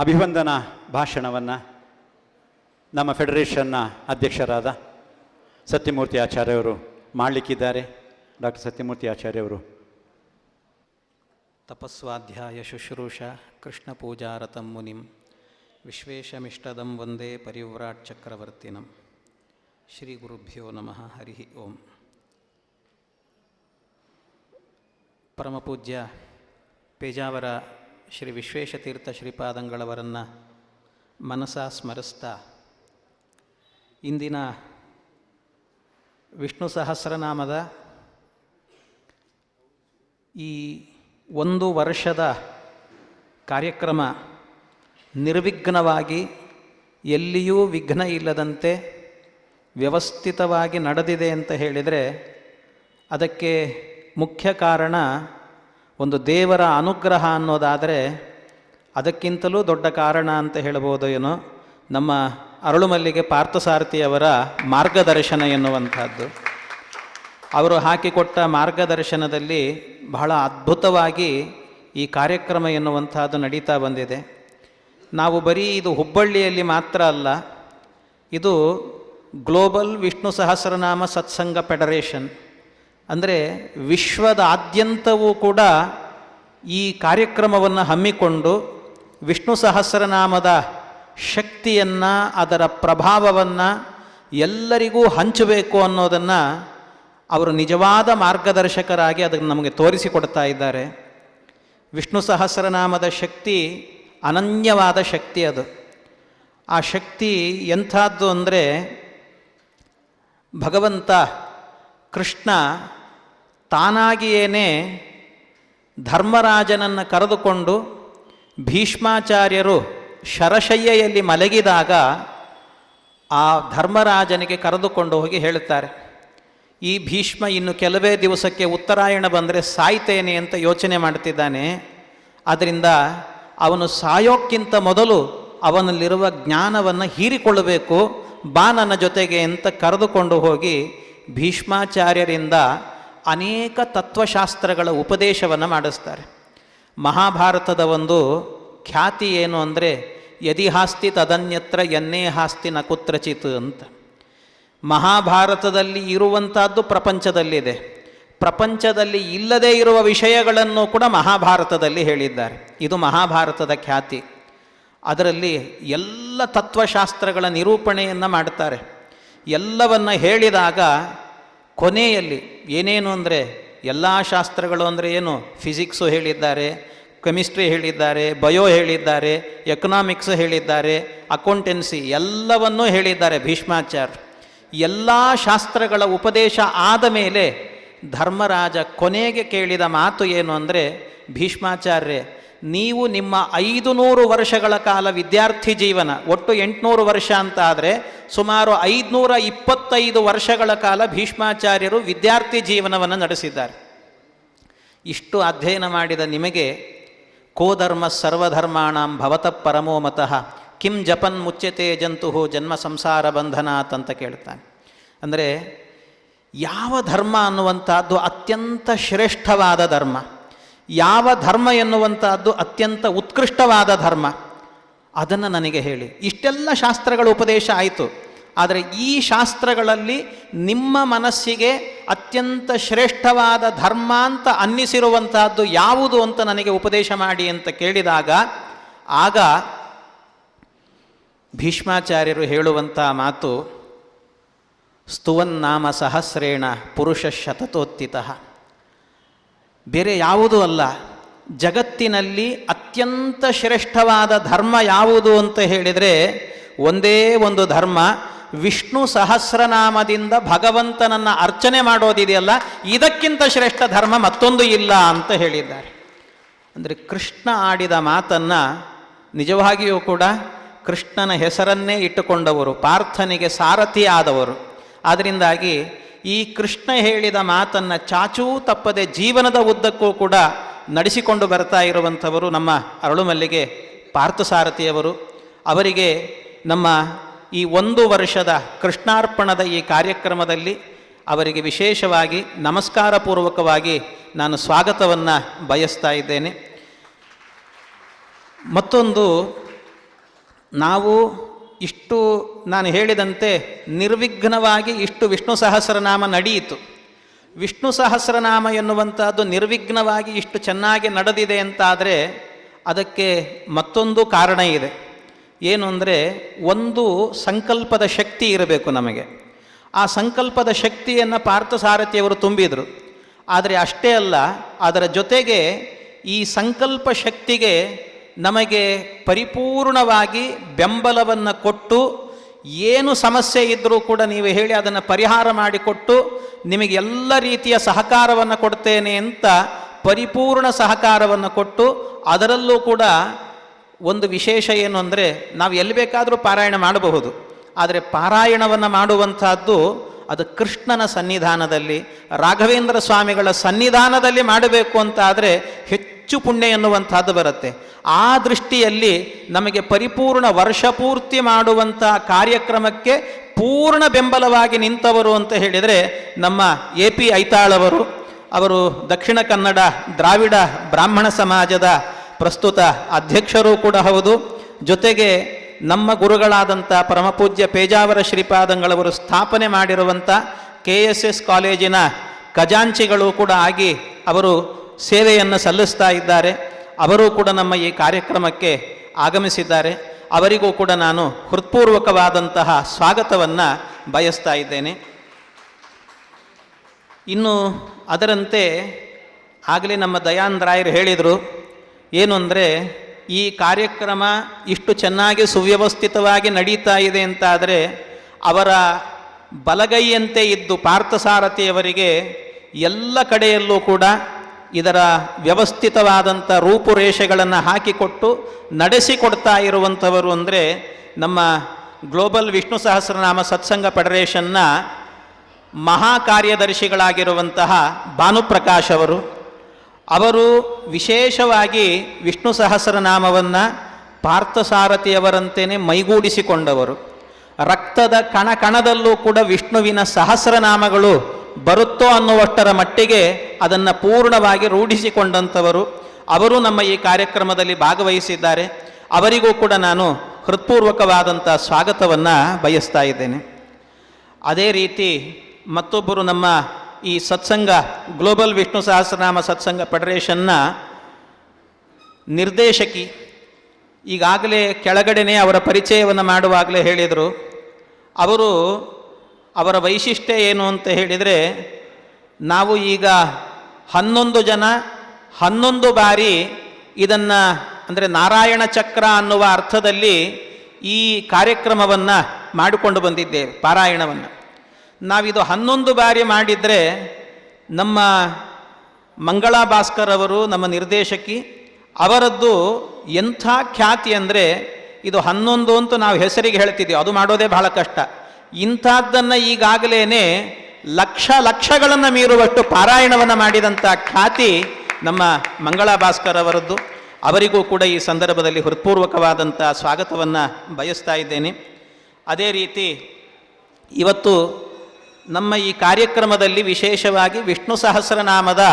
ಅಭಿವಂದನಾ ಭಾಷಣವನ್ನು ನಮ್ಮ ಫೆಡರೇಷನ್ನ ಅಧ್ಯಕ್ಷರಾದ ಸತ್ಯಮೂರ್ತಿ ಆಚಾರ್ಯವರು ಮಾಡಲಿಕ್ಕಿದ್ದಾರೆ. ಡಾಕ್ಟರ್ ಸತ್ಯಮೂರ್ತಿ ಆಚಾರ್ಯವರು. ತಪಸ್ವಾಧ್ಯಾಯ ಶುಶ್ರೂಷ, ಕೃಷ್ಣ ಪೂಜಾರತಂ ಮುನಿಂ, ವಿಶ್ವೇಶಮಿಷ್ಟದಂ ವಂದೇ ಪರಿವ್ರಾಟ್ ಚಕ್ರವರ್ತಿನಂ. ಶ್ರೀ ಗುರುಭ್ಯೋ ನಮಃ, ಹರಿ ಓಂ. ಪರಮಪೂಜ್ಯ ಪೇಜಾವರ ಶ್ರೀ ವಿಶ್ವೇಶತೀರ್ಥ ಶ್ರೀಪಾದಂಗಳವರನ್ನು ಮನಸ ಸ್ಮರಿಸ್ತಾ ಇಂದಿನ ವಿಷ್ಣು ಸಹಸ್ರನಾಮದ ಈ ಒಂದು ವರ್ಷದ ಕಾರ್ಯಕ್ರಮ ನಿರ್ವಿಘ್ನವಾಗಿ ಎಲ್ಲಿಯೂ ವಿಘ್ನ ಇಲ್ಲದಂತೆ ವ್ಯವಸ್ಥಿತವಾಗಿ ನಡೆದಿದೆ ಅಂತ ಹೇಳಿದರೆ ಅದಕ್ಕೆ ಮುಖ್ಯ ಕಾರಣ ಒಂದು ದೇವರ ಅನುಗ್ರಹ ಅನ್ನೋದಾದರೆ ಅದಕ್ಕಿಂತಲೂ ದೊಡ್ಡ ಕಾರಣ ಅಂತ ಹೇಳ್ಬೋದು ಏನೋ ನಮ್ಮ ಅರಳುಮಲ್ಲಿಗೆ ಪಾರ್ಥಸಾರಥಿಯವರ ಮಾರ್ಗದರ್ಶನ ಎನ್ನುವಂಥದ್ದು. ಅವರು ಹಾಕಿಕೊಟ್ಟ ಮಾರ್ಗದರ್ಶನದಲ್ಲಿ ಬಹಳ ಅದ್ಭುತವಾಗಿ ಈ ಕಾರ್ಯಕ್ರಮ ಎನ್ನುವಂಥದ್ದು ನಡೀತಾ ಬಂದಿದೆ. ನಾವು ಬರೀ ಇದು ಹುಬ್ಬಳ್ಳಿಯಲ್ಲಿ ಮಾತ್ರ ಅಲ್ಲ, ಇದು ಗ್ಲೋಬಲ್ ವಿಷ್ಣು ಸಹಸ್ರನಾಮ ಸತ್ಸಂಗ ಫೆಡರೇಷನ್ ಅಂದರೆ ವಿಶ್ವದಾದ್ಯಂತವೂ ಕೂಡ ಈ ಕಾರ್ಯಕ್ರಮವನ್ನು ಹಮ್ಮಿಕೊಂಡು ವಿಷ್ಣು ಸಹಸ್ರನಾಮದ ಶಕ್ತಿಯನ್ನು, ಅದರ ಪ್ರಭಾವವನ್ನು ಎಲ್ಲರಿಗೂ ಹಂಚಬೇಕು ಅನ್ನೋದನ್ನು ಅವರು ನಿಜವಾದ ಮಾರ್ಗದರ್ಶಕರಾಗಿ ಅದನ್ನು ನಮಗೆ ತೋರಿಸಿಕೊಡ್ತಾ ಇದ್ದಾರೆ. ವಿಷ್ಣು ಸಹಸ್ರನಾಮದ ಶಕ್ತಿ ಅನನ್ಯವಾದ ಶಕ್ತಿ ಅದು. ಆ ಶಕ್ತಿ ಎಂಥದ್ದು ಅಂದರೆ ಭಗವಂತ ಕೃಷ್ಣ ತಾನಾಗಿಯೇನೇ ಧರ್ಮರಾಜನನ್ನು ಕರೆದುಕೊಂಡು ಭೀಷ್ಮಾಚಾರ್ಯರು ಶರಶಯ್ಯೆಯಲ್ಲಿ ಮಲಗಿದಾಗ ಆ ಧರ್ಮರಾಜನಿಗೆ ಕರೆದುಕೊಂಡು ಹೋಗಿ ಹೇಳುತ್ತಾರೆ, ಈ ಭೀಷ್ಮ ಇನ್ನು ಕೆಲವೇ ದಿವಸಕ್ಕೆ ಉತ್ತರಾಯಣ ಬಂದರೆ ಸಾಯ್ತೇನೆ ಅಂತ ಯೋಚನೆ ಮಾಡ್ತಿದ್ದಾನೆ ಆದ್ದರಿಂದ ಅವನು ಸಾಯೋಕ್ಕಿಂತ ಮೊದಲು ಅವನಲ್ಲಿರುವ ಜ್ಞಾನವನ್ನು ಹೀರಿಕೊಳ್ಳಬೇಕು ಬಾ ನನ್ನ ಜೊತೆಗೆ ಅಂತ ಕರೆದುಕೊಂಡು ಹೋಗಿ ಭೀಷ್ಮಾಚಾರ್ಯರಿಂದ ಅನೇಕ ತತ್ವಶಾಸ್ತ್ರಗಳ ಉಪದೇಶವನ್ನು ಮಾಡಿಸ್ತಾರೆ. ಮಹಾಭಾರತದ ಒಂದು ಖ್ಯಾತಿ ಏನು ಅಂದರೆ, ಯದಿ ಹಾಸ್ತಿ ತದನ್ಯತ್ರ ಎನ್ನೇ ಹಾಸ್ತಿ ನ ಕುತ್ರಚಿತ್ ಅಂತ. ಮಹಾಭಾರತದಲ್ಲಿ ಇರುವಂಥದ್ದು ಪ್ರಪಂಚದಲ್ಲಿದೆ. ಪ್ರಪಂಚದಲ್ಲಿ ಇಲ್ಲದೇ ಇರುವ ವಿಷಯಗಳನ್ನು ಕೂಡ ಮಹಾಭಾರತದಲ್ಲಿ ಹೇಳಿದ್ದಾರೆ. ಇದು ಮಹಾಭಾರತದ ಖ್ಯಾತಿ. ಅದರಲ್ಲಿ ಎಲ್ಲ ತತ್ವಶಾಸ್ತ್ರಗಳ ನಿರೂಪಣೆಯನ್ನು ಮಾಡ್ತಾರೆ. ಎಲ್ಲವನ್ನು ಹೇಳಿದಾಗ ಕೊನೆಯಲ್ಲಿ ಏನೇನು ಅಂದರೆ ಎಲ್ಲ ಶಾಸ್ತ್ರಗಳು ಅಂದರೆ ಏನು? ಫಿಸಿಕ್ಸು ಹೇಳಿದ್ದಾರೆ ಕೆಮಿಸ್ಟ್ರಿ ಹೇಳಿದ್ದಾರೆ ಬಯೋ ಹೇಳಿದ್ದಾರೆ ಎಕನಾಮಿಕ್ಸ್ ಹೇಳಿದ್ದಾರೆ ಅಕೌಂಟೆನ್ಸಿ ಎಲ್ಲವನ್ನೂ ಹೇಳಿದ್ದಾರೆ ಭೀಷ್ಮಾಚಾರ್ಯ ಎಲ್ಲ ಶಾಸ್ತ್ರಗಳ ಉಪದೇಶ ಆದ ಮೇಲೆ ಧರ್ಮರಾಜ ಕೊನೆಗೆ ಕೇಳಿದ ಮಾತು ಏನು ಅಂದರೆ ಭೀಷ್ಮಾಚಾರ್ಯ ನೀವು ನಿಮ್ಮ ಐದು ನೂರು ವರ್ಷಗಳ ಕಾಲ ವಿದ್ಯಾರ್ಥಿ ಜೀವನ, ಒಟ್ಟು ಎಂಟುನೂರು ವರ್ಷ ಅಂತ ಆದರೆ ಸುಮಾರು ಐದುನೂರ ಇಪ್ಪತ್ತೈದು ವರ್ಷಗಳ ಕಾಲ ಭೀಷ್ಮಾಚಾರ್ಯರು ವಿದ್ಯಾರ್ಥಿ ಜೀವನವನ್ನು ನಡೆಸಿದ್ದಾರೆ. ಇಷ್ಟು ಅಧ್ಯಯನ ಮಾಡಿದ ನಿಮಗೆ ಕೋಧರ್ಮ ಸರ್ವಧರ್ಮಾಣಂ ಭವತ ಪರಮೋ ಮತಃ, ಕಿಂ ಜಪನ್ ಮುಚ್ಚತೆ ಜಂತು ಜನ್ಮ ಸಂಸಾರ ಬಂಧನಾತ್ ಅಂತ ಕೇಳ್ತಾನೆ. ಅಂದರೆ ಯಾವ ಧರ್ಮ ಅನ್ನುವಂಥದ್ದು ಅತ್ಯಂತ ಶ್ರೇಷ್ಠವಾದ ಧರ್ಮ. ಯಾವ ಧರ್ಮ ಎನ್ನುವಂತಹದ್ದು ಅತ್ಯಂತ ಉತ್ಕೃಷ್ಟವಾದ ಧರ್ಮ. ಅದನ್ನು ನನಗೆ ಹೇಳಿ. ಇಷ್ಟೆಲ್ಲ ಶಾಸ್ತ್ರಗಳ ಉಪದೇಶ ಆಯಿತು. ಆದರೆ ಈ ಶಾಸ್ತ್ರಗಳಲ್ಲಿ ನಿಮ್ಮ ಮನಸ್ಸಿಗೆ ಅತ್ಯಂತ ಶ್ರೇಷ್ಠವಾದ ಧರ್ಮ ಅಂತ ಅನ್ನಿಸಿರುವಂತಹದ್ದು ಯಾವುದು ಅಂತ ನನಗೆ ಉಪದೇಶ ಮಾಡಿ ಅಂತ ಕೇಳಿದಾಗ, ಆಗ ಭೀಷ್ಮಾಚಾರ್ಯರು ಹೇಳುವಂಥ ಮಾತು, ಸ್ತುವನ್ನಾಮ ಸಹಸ್ರೇಣ ಪುರುಷ ಶತತೋತ್ತಿತಃ. ಬೇರೆ ಯಾವುದೂ ಅಲ್ಲ. ಜಗತ್ತಿನಲ್ಲಿ ಅತ್ಯಂತ ಶ್ರೇಷ್ಠವಾದ ಧರ್ಮ ಯಾವುದು ಅಂತ ಹೇಳಿದರೆ ಒಂದೇ ಒಂದು ಧರ್ಮ. ವಿಷ್ಣು ಸಹಸ್ರನಾಮದಿಂದ ಭಗವಂತನನ್ನು ಅರ್ಚನೆ ಮಾಡೋದಿದೆಯಲ್ಲ, ಇದಕ್ಕಿಂತ ಶ್ರೇಷ್ಠ ಧರ್ಮ ಮತ್ತೊಂದು ಇಲ್ಲ ಅಂತ ಹೇಳಿದ್ದಾರೆ. ಅಂದರೆ ಕೃಷ್ಣ ಆಡಿದ ಮಾತನ್ನು ನಿಜವಾಗಿಯೂ ಕೂಡ ಕೃಷ್ಣನ ಹೆಸರನ್ನೇ ಇಟ್ಟುಕೊಂಡವರು, ಪಾರ್ಥನಿಗೆ ಸಾರಥಿ ಆದವರು. ಆದ್ದರಿಂದಾಗಿ ಈ ಕೃಷ್ಣ ಹೇಳಿದ ಮಾತನ್ನು ಚಾಚೂ ತಪ್ಪದೆ ಜೀವನದ ಉದ್ದಕ್ಕೂ ಕೂಡ ನಡೆಸಿಕೊಂಡು ಬರ್ತಾ ಇರುವಂಥವರು ನಮ್ಮ ಅರಳುಮಲ್ಲಿಗೆ ಪಾರ್ಥಸಾರಥಿಯವರು. ಅವರಿಗೆ ನಮ್ಮ ಈ ಒಂದು ವರ್ಷದ ಕೃಷ್ಣಾರ್ಪಣದ ಈ ಕಾರ್ಯಕ್ರಮದಲ್ಲಿ ಅವರಿಗೆ ವಿಶೇಷವಾಗಿ ನಮಸ್ಕಾರ ಪೂರ್ವಕವಾಗಿ ನಾನು ಸ್ವಾಗತವನ್ನು ಬಯಸ್ತಾ ಇದ್ದೇನೆ. ಮತ್ತೊಂದು, ನಾವು ಇಷ್ಟು ನಾನು ಹೇಳಿದಂತೆ ನಿರ್ವಿಘ್ನವಾಗಿ ಇಷ್ಟು ವಿಷ್ಣು ಸಹಸ್ರನಾಮ ನಡೆಯಿತು. ವಿಷ್ಣು ಸಹಸ್ರನಾಮ ಎನ್ನುವಂಥದ್ದು ನಿರ್ವಿಘ್ನವಾಗಿ ಇಷ್ಟು ಚೆನ್ನಾಗಿ ನಡೆದಿದೆ ಅಂತಾದರೆ ಅದಕ್ಕೆ ಮತ್ತೊಂದು ಕಾರಣ ಇದೆ. ಏನು ಅಂದರೆ ಒಂದು ಸಂಕಲ್ಪದ ಶಕ್ತಿ ಇರಬೇಕು ನಮಗೆ. ಆ ಸಂಕಲ್ಪದ ಶಕ್ತಿಯನ್ನು ಪಾರ್ಥಸಾರಥಿಯವರು ತುಂಬಿದರು. ಆದರೆ ಅಷ್ಟೇ ಅಲ್ಲ, ಅದರ ಜೊತೆಗೆ ಈ ಸಂಕಲ್ಪ ಶಕ್ತಿಗೆ ನಮಗೆ ಪರಿಪೂರ್ಣವಾಗಿ ಬೆಂಬಲವನ್ನು ಕೊಟ್ಟು ಏನು ಸಮಸ್ಯೆ ಇದ್ದರೂ ಕೂಡ ನೀವು ಹೇಳಿ ಅದನ್ನು ಪರಿಹಾರ ಮಾಡಿಕೊಟ್ಟು ನಿಮಗೆ ಎಲ್ಲ ರೀತಿಯ ಸಹಕಾರವನ್ನು ಕೊಡ್ತೇನೆ ಅಂತ ಪರಿಪೂರ್ಣ ಸಹಕಾರವನ್ನು ಕೊಟ್ಟು ಅದರಲ್ಲೂ ಕೂಡ ಒಂದು ವಿಶೇಷ ಏನು ಅಂದರೆ ನಾವು ಎಲ್ಲಿ ಬೇಕಾದರೂ ಪಾರಾಯಣ ಮಾಡಬಹುದು. ಆದರೆ ಪಾರಾಯಣವನ್ನು ಮಾಡುವಂತಹದ್ದು ಅದು ಕೃಷ್ಣನ ಸನ್ನಿಧಾನದಲ್ಲಿ, ರಾಘವೇಂದ್ರ ಸ್ವಾಮಿಗಳ ಸನ್ನಿಧಾನದಲ್ಲಿ ಮಾಡಬೇಕು ಅಂತ ಆದರೆ ಹೆಚ್ಚು ಪುಣ್ಯ ಎನ್ನುವಂಥದ್ದು ಬರುತ್ತೆ. ಆ ದೃಷ್ಟಿಯಲ್ಲಿ ನಮಗೆ ಪರಿಪೂರ್ಣ ವರ್ಷಪೂರ್ತಿ ಮಾಡುವಂಥ ಕಾರ್ಯಕ್ರಮಕ್ಕೆ ಪೂರ್ಣ ಬೆಂಬಲವಾಗಿ ನಿಂತವರು ಅಂತ ಹೇಳಿದರೆ ನಮ್ಮ ಎ ಪಿ ಐತಾಳವರು ಅವರು ದಕ್ಷಿಣ ಕನ್ನಡ ದ್ರಾವಿಡ ಬ್ರಾಹ್ಮಣ ಸಮಾಜದ ಪ್ರಸ್ತುತ ಅಧ್ಯಕ್ಷರೂ ಕೂಡ ಹೌದು. ಜೊತೆಗೆ ನಮ್ಮ ಗುರುಗಳಾದಂಥ ಪರಮಪೂಜ್ಯ ಪೇಜಾವರ ಶ್ರೀಪಾದಂಗಳವರು ಸ್ಥಾಪನೆ ಮಾಡಿರುವಂಥ ಕೆ ಎಸ್ ಎಸ್ ಕಾಲೇಜಿನ ಖಜಾಂಚಿಗಳು ಕೂಡ ಆಗಿ ಅವರು ಸೇವೆಯನ್ನು ಸಲ್ಲಿಸ್ತಾ ಇದ್ದಾರೆ. ಅವರೂ ಕೂಡ ನಮ್ಮ ಈ ಕಾರ್ಯಕ್ರಮಕ್ಕೆ ಆಗಮಿಸಿದ್ದಾರೆ. ಅವರಿಗೂ ಕೂಡ ನಾನು ಹೃತ್ಪೂರ್ವಕವಾದಂತಹ ಸ್ವಾಗತವನ್ನು ಬಯಸ್ತಾ ಇದ್ದೇನೆ. ಇನ್ನು ಅದರಂತೆ ಆಗಲೇ ನಮ್ಮ ದಯಾನಂದ ರಾಯರು ಹೇಳಿದರು, ಏನು ಅಂದರೆ, ಈ ಕಾರ್ಯಕ್ರಮ ಇಷ್ಟು ಚೆನ್ನಾಗಿ ಸುವ್ಯವಸ್ಥಿತವಾಗಿ ನಡೀತಾ ಇದೆ ಅಂತಾದರೆ, ಅವರ ಬಲಗೈಯಂತೆ ಇದ್ದು ಪಾರ್ಥಸಾರಥಿಯವರಿಗೆ ಎಲ್ಲ ಕಡೆಯಲ್ಲೂ ಕೂಡ ಇದರ ವ್ಯವಸ್ಥಿತವಾದಂಥ ರೂಪುರೇಷೆಗಳನ್ನು ಹಾಕಿಕೊಟ್ಟು ನಡೆಸಿಕೊಡ್ತಾ ಇರುವಂಥವರು ಅಂದರೆ ನಮ್ಮ ಗ್ಲೋಬಲ್ ವಿಷ್ಣು ಸಹಸ್ರನಾಮ ಸತ್ಸಂಗ ಫೆಡರೇಷನ್ನ ಮಹಾ ಕಾರ್ಯದರ್ಶಿಗಳಾಗಿರುವಂತಹ ಭಾನುಪ್ರಕಾಶ್ ಅವರು. ಅವರು ವಿಶೇಷವಾಗಿ ವಿಷ್ಣು ಸಹಸ್ರನಾಮವನ್ನು ಪಾರ್ಥಸಾರಥಿಯವರಂತೆಯೇ ಮೈಗೂಡಿಸಿಕೊಂಡವರು. ರಕ್ತದ ಕಣ ಕಣದಲ್ಲೂ ಕೂಡ ವಿಷ್ಣುವಿನ ಸಹಸ್ರನಾಮಗಳು ಬರುತ್ತೋ ಅನ್ನುವಷ್ಟರ ಮಟ್ಟಿಗೆ ಅದನ್ನು ಪೂರ್ಣವಾಗಿ ರೂಢಿಸಿಕೊಂಡಂಥವರು ಅವರು ನಮ್ಮ ಈ ಕಾರ್ಯಕ್ರಮದಲ್ಲಿ ಭಾಗವಹಿಸಿದ್ದಾರೆ. ಅವರಿಗೂ ಕೂಡ ನಾನು ಹೃತ್ಪೂರ್ವಕವಾದಂಥ ಸ್ವಾಗತವನ್ನು ಬಯಸ್ತಾ ಇದ್ದೇನೆ. ಅದೇ ರೀತಿ ಮತ್ತೊಬ್ಬರು ನಮ್ಮ ಈ ಸತ್ಸಂಗ, ಗ್ಲೋಬಲ್ ವಿಷ್ಣು ಸಹಸ್ರನಾಮ ಸತ್ಸಂಗ ಫೆಡರೇಷನ್ನ ನಿರ್ದೇಶಕಿ ಈಗಾಗಲೇ ಕೆಳಗಡೆನೇ ಅವರ ಪರಿಚಯವನ್ನು ಮಾಡುವಾಗಲೇ ಹೇಳಿದರು. ಅವರು ಅವರ ವೈಶಿಷ್ಟ್ಯ ಏನು ಅಂತ ಹೇಳಿದರೆ, ನಾವು ಈಗ ಹನ್ನೊಂದು ಜನ, ಹನ್ನೊಂದು ಬಾರಿ ಇದನ್ನು ಅಂದರೆ ನಾರಾಯಣ ಚಕ್ರ ಅನ್ನುವ ಅರ್ಥದಲ್ಲಿ ಈ ಕಾರ್ಯಕ್ರಮವನ್ನು ಮಾಡಿಕೊಂಡು ಬಂದಿದ್ದೇವೆ, ಪಾರಾಯಣವನ್ನು. ನಾವಿದು ಹನ್ನೊಂದು ಬಾರಿ ಮಾಡಿದರೆ ನಮ್ಮ ಮಂಗಳಾ ಭಾಸ್ಕರ್ ಅವರು, ನಮ್ಮ ನಿರ್ದೇಶಕಿ, ಅವರದ್ದು ಎಂಥ ಖ್ಯಾತಿ ಅಂದರೆ ಇದು ಹನ್ನೊಂದು ಅಂತ ನಾವು ಹೆಸರಿಗೆ ಹೇಳ್ತಿದ್ದೀವಿ, ಅದು ಮಾಡೋದೇ ಬಹಳ ಕಷ್ಟ. ಇಂಥದ್ದನ್ನು ಈಗಾಗಲೇ ಲಕ್ಷ ಲಕ್ಷಗಳನ್ನು ಮೀರುವಷ್ಟು ಪಾರಾಯಣವನ್ನು ಮಾಡಿದಂಥ ಖ್ಯಾತಿ ನಮ್ಮ ಮಂಗಳಾ ಭಾಸ್ಕರ್ ಅವರದ್ದು. ಅವರಿಗೂ ಕೂಡ ಈ ಸಂದರ್ಭದಲ್ಲಿ ಹೃತ್ಪೂರ್ವಕವಾದಂಥ ಸ್ವಾಗತವನ್ನು ಬಯಸ್ತಾ ಇದ್ದೇನೆ. ಅದೇ ರೀತಿ ಇವತ್ತು ನಮ್ಮ ಈ ಕಾರ್ಯಕ್ರಮದಲ್ಲಿ ವಿಶೇಷವಾಗಿ ವಿಷ್ಣು ಸಹಸ್ರನಾಮದ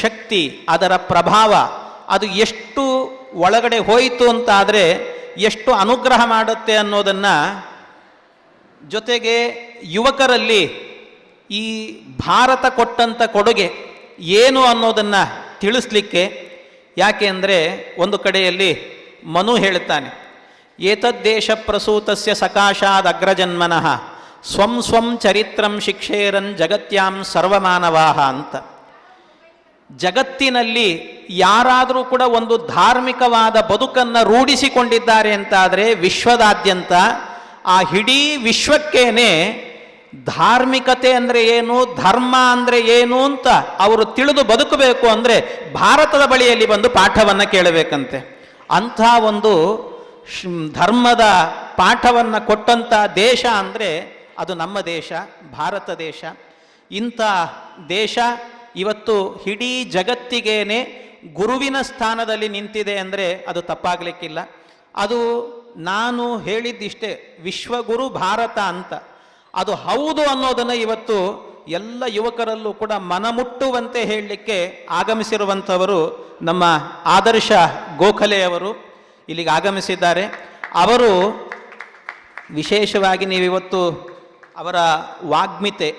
ಶಕ್ತಿ, ಅದರ ಪ್ರಭಾವ, ಅದು ಎಷ್ಟು ಒಳಗಡೆ ಹೋಯಿತು ಅಂತಾದರೆ ಎಷ್ಟು ಅನುಗ್ರಹ ಮಾಡುತ್ತೆ ಅನ್ನೋದನ್ನು ಜೊತೆಗೆ ಯುವಕರಲ್ಲಿ ಈ ಭಾರತ ಕೊಟ್ಟಂಥ ಕೊಡುಗೆ ಏನು ಅನ್ನೋದನ್ನು ತಿಳಿಸ್ಲಿಕ್ಕೆ ಯಾಕೆ ಅಂದರೆ ಒಂದು ಕಡೆಯಲ್ಲಿ ಮನು ಹೇಳುತ್ತಾನೆ ಏತದ್ದೇಶ ಪ್ರಸೂತಸ್ಯ ಸಕಾಶಾದ್ ಅಗ್ರಜನ್ಮನಃ, ಸ್ವಂ ಸ್ವಂ ಚರಿತ್ರಂ ಶಿಕ್ಷೇರನ್ ಜಗತ್ಯಾಂ ಸರ್ವಮಾನವಾಹ ಅಂತ. ಜಗತ್ತಿನಲ್ಲಿ ಯಾರಾದರೂ ಕೂಡ ಒಂದು ಧಾರ್ಮಿಕವಾದ ಬದುಕನ್ನು ರೂಢಿಸಿಕೊಂಡಿದ್ದಾರೆ ಅಂತಾದರೆ ವಿಶ್ವದಾದ್ಯಂತ ಆ ಇಡೀ ವಿಶ್ವಕ್ಕೇನೆ ಧಾರ್ಮಿಕತೆ ಅಂದರೆ ಏನು, ಧರ್ಮ ಅಂದರೆ ಏನು ಅಂತ ಅವರು ತಿಳಿದು ಬದುಕಬೇಕು ಅಂದರೆ ಭಾರತದ ಬಳಿಯಲ್ಲಿ ಬಂದು ಪಾಠವನ್ನು ಕೇಳಬೇಕಂತೆ. ಅಂಥ ಒಂದು ಧರ್ಮದ ಪಾಠವನ್ನು ಕೊಟ್ಟಂಥ ದೇಶ ಅಂದರೆ ಅದು ನಮ್ಮ ದೇಶ, ಭಾರತ ದೇಶ. ಇಂಥ ದೇಶ ಇವತ್ತು ಇಡೀ ಜಗತ್ತಿಗೇನೆ ಗುರುವಿನ ಸ್ಥಾನದಲ್ಲಿ ನಿಂತಿದೆ ಅಂದರೆ ಅದು ತಪ್ಪಾಗಲಿಕ್ಕಿಲ್ಲ. ಅದು ನಾನು ಹೇಳಿದ್ದಿಷ್ಟೇ, ವಿಶ್ವಗುರು ಭಾರತ ಅಂತ. ಅದು ಹೌದು ಅನ್ನೋದನ್ನು ಇವತ್ತು ಎಲ್ಲ ಯುವಕರಲ್ಲೂ ಕೂಡ ಮನಮುಟ್ಟುವಂತೆ ಹೇಳಲಿಕ್ಕೆ ಆಗಮಿಸಿರುವಂಥವರು ನಮ್ಮ ಆದರ್ಶ ಗೋಖಲೆಯವರು ಇಲ್ಲಿಗೆ ಆಗಮಿಸಿದ್ದಾರೆ. ಅವರು ವಿಶೇಷವಾಗಿ ನೀವಿವತ್ತು ಅವರ ವಾಗ್ಮಿತೆ,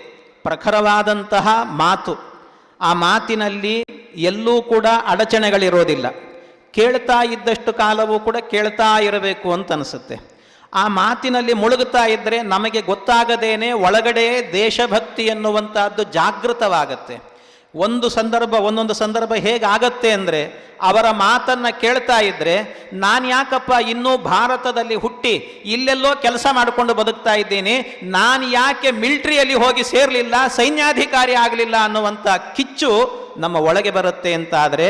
ಪ್ರಖರವಾದಂತಹ ಮಾತು. ಆ ಮಾತಿನಲ್ಲಿ ಎಲ್ಲೂ ಕೂಡ ಅಡಚಣೆಗಳಿರೋದಿಲ್ಲ. ಕೇಳ್ತಾ ಇದ್ದಷ್ಟು ಕಾಲವೂ ಕೂಡ ಕೇಳ್ತಾ ಇರಬೇಕು ಅಂತ ಅನಿಸುತ್ತೆ. ಆ ಮಾತಿನಲ್ಲಿ ಮುಳುಗುತ್ತಾ ಇದ್ದರೆ ನಮಗೆ ಗೊತ್ತಾಗದೇನೆ ಒಳಗಡೆ ದೇಶಭಕ್ತಿ ಎನ್ನುವಂಥದ್ದು ಜಾಗೃತವಾಗತ್ತೆ. ಒಂದು ಸಂದರ್ಭ, ಒಂದೊಂದು ಸಂದರ್ಭ ಹೇಗಾಗತ್ತೆ ಅಂದರೆ ಅವರ ಮಾತನ್ನು ಕೇಳ್ತಾ ಇದ್ದರೆ ನಾನು ಯಾಕಪ್ಪ ಇನ್ನೂ ಭಾರತದಲ್ಲಿ ಹುಟ್ಟಿ ಇಲ್ಲೆಲ್ಲೋ ಕೆಲಸ ಮಾಡಿಕೊಂಡು ಬದುಕ್ತಾ ಇದ್ದೀನಿ, ನಾನು ಯಾಕೆ ಮಿಲ್ಟ್ರಿಯಲ್ಲಿ ಹೋಗಿ ಸೇರಲಿಲ್ಲ, ಸೈನ್ಯಾಧಿಕಾರಿ ಆಗಲಿಲ್ಲ ಅನ್ನುವಂಥ ಕಿಚ್ಚು ನಮ್ಮ ಒಳಗೆ ಬರುತ್ತೆ ಅಂತಾದರೆ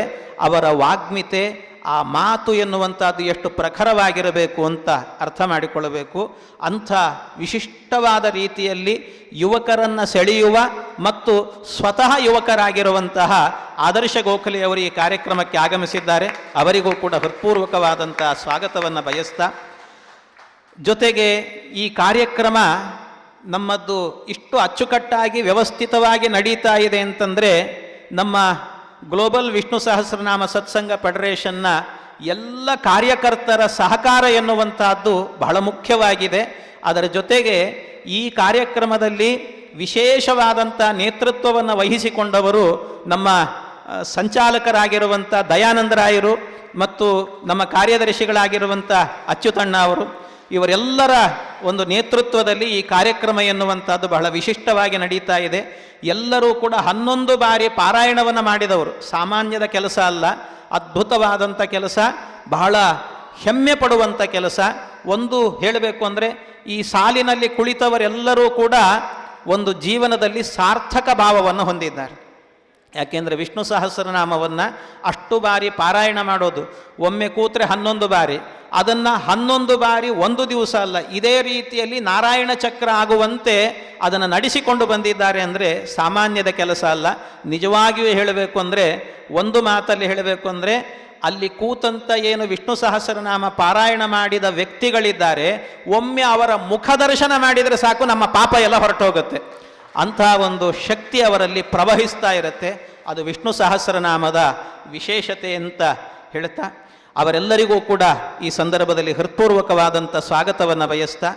ಅವರ ವಾಗ್ಮಿತೆ ಆ ಮಾತು ಎನ್ನುವಂಥದ್ದು ಎಷ್ಟು ಪ್ರಖರವಾಗಿರಬೇಕು ಅಂತ ಅರ್ಥ ಮಾಡಿಕೊಳ್ಳಬೇಕು. ಅಂಥ ವಿಶಿಷ್ಟವಾದ ರೀತಿಯಲ್ಲಿ ಯುವಕರನ್ನು ಸೆಳೆಯುವ ಮತ್ತು ಸ್ವತಃ ಯುವಕರಾಗಿರುವಂತಹ ಆದರ್ಶ ಗೋಖಲೆಯವರು ಈ ಕಾರ್ಯಕ್ರಮಕ್ಕೆ ಆಗಮಿಸಿದ್ದಾರೆ. ಅವರಿಗೂ ಕೂಡ ಹೃತ್ಪೂರ್ವಕವಾದಂತಹ ಸ್ವಾಗತವನ್ನು ಬಯಸ್ತಾ. ಜೊತೆಗೆ ಈ ಕಾರ್ಯಕ್ರಮ ನಮ್ಮದ್ದು ಇಷ್ಟು ಅಚ್ಚುಕಟ್ಟಾಗಿ ವ್ಯವಸ್ಥಿತವಾಗಿ ನಡೀತಾ ಇದೆ ಅಂತಂದರೆ ನಮ್ಮ ಗ್ಲೋಬಲ್ ವಿಷ್ಣು ಸಹಸ್ರನಾಮ ಸತ್ಸಂಗ ಫೆಡರೇಷನ್ನ ಎಲ್ಲ ಕಾರ್ಯಕರ್ತರ ಸಹಕಾರ ಎನ್ನುವಂತಹದ್ದು ಬಹಳ ಮುಖ್ಯವಾಗಿದೆ. ಅದರ ಜೊತೆಗೆ ಈ ಕಾರ್ಯಕ್ರಮದಲ್ಲಿ ವಿಶೇಷವಾದಂಥ ನೇತೃತ್ವವನ್ನು ವಹಿಸಿಕೊಂಡವರು ನಮ್ಮ ಸಂಚಾಲಕರಾಗಿರುವಂಥ ದಯಾನಂದರಾಯರು ಮತ್ತು ನಮ್ಮ ಕಾರ್ಯದರ್ಶಿಗಳಾಗಿರುವಂಥ ಅಚ್ಯುತಣ್ಣ ಅವರು. ಇವರೆಲ್ಲರ ಒಂದು ನೇತೃತ್ವದಲ್ಲಿ ಈ ಕಾರ್ಯಕ್ರಮ ಎನ್ನುವಂಥದ್ದು ಬಹಳ ವಿಶಿಷ್ಟವಾಗಿ ನಡೀತಾ ಇದೆ. ಎಲ್ಲರೂ ಕೂಡ ಹನ್ನೊಂದು ಬಾರಿ ಪಾರಾಯಣವನ್ನು ಮಾಡಿದವರು. ಸಾಮಾನ್ಯದ ಕೆಲಸ ಅಲ್ಲ, ಅದ್ಭುತವಾದಂಥ ಕೆಲಸ, ಬಹಳ ಹೆಮ್ಮೆ ಪಡುವಂಥ ಕೆಲಸ. ಒಂದು ಹೇಳಬೇಕು ಅಂದರೆ, ಈ ಸಾಲಿನಲ್ಲಿ ಕುಳಿತವರೆಲ್ಲರೂ ಕೂಡ ಒಂದು ಜೀವನದಲ್ಲಿ ಸಾರ್ಥಕ ಭಾವವನ್ನು ಹೊಂದಿದ್ದಾರೆ. ಯಾಕೆಂದರೆ ವಿಷ್ಣು ಸಹಸ್ರನಾಮವನ್ನು ಅಷ್ಟು ಬಾರಿ ಪಾರಾಯಣ ಮಾಡೋದು. ಒಮ್ಮೆ ಕೂತ್ರೆ ಹನ್ನೊಂದು ಬಾರಿ. ಅದನ್ನು ಹನ್ನೊಂದು ಬಾರಿ ಒಂದು ದಿವಸ ಅಲ್ಲ, ಇದೇ ರೀತಿಯಲ್ಲಿ ನಾರಾಯಣ ಚಕ್ರ ಆಗುವಂತೆ ಅದನ್ನು ನಡೆಸಿಕೊಂಡು ಬಂದಿದ್ದಾರೆ ಅಂದರೆ ಸಾಮಾನ್ಯದ ಕೆಲಸ ಅಲ್ಲ. ನಿಜವಾಗಿಯೂ ಹೇಳಬೇಕು ಅಂದರೆ, ಒಂದು ಮಾತಲ್ಲಿ ಹೇಳಬೇಕು ಅಂದರೆ, ಅಲ್ಲಿ ಕೂತಂತ ಏನು ವಿಷ್ಣು ಸಹಸ್ರನಾಮ ಪಾರಾಯಣ ಮಾಡಿದ ವ್ಯಕ್ತಿಗಳಿದ್ದಾರೆ, ಒಮ್ಮೆ ಅವರ ಮುಖದರ್ಶನ ಮಾಡಿದರೆ ಸಾಕು ನಮ್ಮ ಪಾಪ ಎಲ್ಲ ಹೊರಟೋಗುತ್ತೆ. ಅಂಥ ಒಂದು ಶಕ್ತಿ ಅವರಲ್ಲಿ ಪ್ರವಹಿಸ್ತಾ ಇರುತ್ತೆ. ಅದು ವಿಷ್ಣು ಸಹಸ್ರನಾಮದ ವಿಶೇಷತೆ ಅಂತ ಹೇಳ್ತಾ, ಅವರೆಲ್ಲರಿಗೂ ಕೂಡ ಈ ಸಂದರ್ಭದಲ್ಲಿ ಹೃತ್ಪೂರ್ವಕವಾದಂಥ ಸ್ವಾಗತವನ್ನು ಬಯಸ್ತಾ,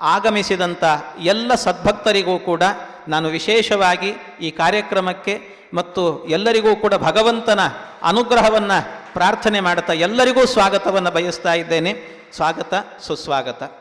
ಆಗಮಿಸಿದಂಥ ಎಲ್ಲ ಸದ್ಭಕ್ತರಿಗೂ ಕೂಡ ನಾನು ವಿಶೇಷವಾಗಿ ಈ ಕಾರ್ಯಕ್ರಮಕ್ಕೆ ಮತ್ತು ಎಲ್ಲರಿಗೂ ಕೂಡ ಭಗವಂತನ ಅನುಗ್ರಹವನ್ನು ಪ್ರಾರ್ಥನೆ ಮಾಡ್ತಾ ಎಲ್ಲರಿಗೂ ಸ್ವಾಗತವನ್ನು ಬಯಸ್ತಾ ಇದ್ದೇನೆ. ಸ್ವಾಗತ, ಸುಸ್ವಾಗತ.